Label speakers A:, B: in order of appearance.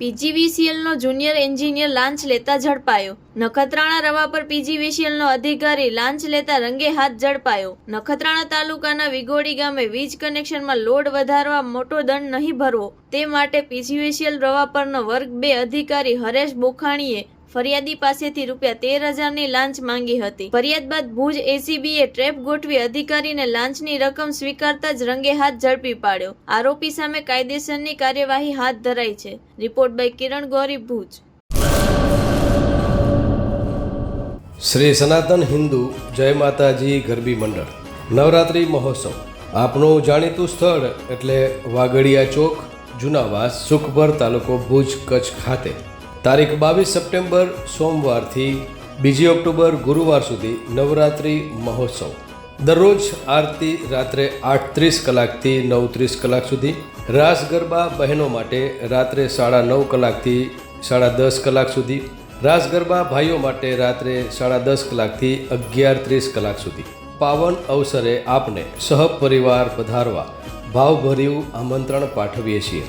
A: પીજીવીસીએલનો junior engineer લાંચ લેતા ઝડપાયો. નખત્રાણા રવા પર પીજીવીસીએલનો અધિકારી લાંચ લેતા રંગે હાથ ઝડપાયો. નખત્રાણા તાલુકાના વિગોડી ગામે વીજ કનેક્શનમાં લોડ વધારવા મોટો દંડ નહીં ભરવો. તે માટે પીજીવીસીએલ રવા પરનો વર્ગ બે અધિકારી હરેશ બોખાણીએ ફરિયાદી પાસેથી રૂપિયા તેર હજારની લાંચ માંગી હતી. ફરિયાદ બાદ ભુજ એસીબીએ ટ્રેપ ગોઠવી અધિકારીને લાંચની રકમ સ્વીકારતા જ રંગે હાથ ઝડપી પાડ્યો. આરોપી સામે કાયદેસરની કાર્યવાહી હાથ ધરાઈ છે. રિપોર્ટ બાય કિરણ ગોરી, ભુજ.
B: શ્રી સનાતન હિન્દુ જય માતાજી ગરબી મંડળ. નવરાત્રિ મહોત્સવ. આપનું જાણીતું સ્થળ એટલે વાગડિયા ચોક, જુનાવાસ સુખભર તાલુકો ભુજ કચ્છ ખાતે. તારીખ બાવીસ સપ્ટેમ્બર સોમવારથી બીજી ઓક્ટોબર ગુરુવાર સુધી નવરાત્રિ મહોત્સવ. દરરોજ આરતી રાત્રે આઠ ત્રીસ કલાકથી નવ ત્રીસ કલાક સુધી. રાસ ગરબા બહેનો માટે રાત્રે સાડા નવ કલાકથી સાડા દસ કલાક સુધી. રાસ ગરબા ભાઈઓ માટે રાત્રે સાડા દસ કલાકથી અગિયાર ત્રીસ કલાક સુધી. પાવન અવસરે આપને સહપરિવાર પધારવા ભાવભર્યું આમંત્રણ પાઠવીએ છીએ.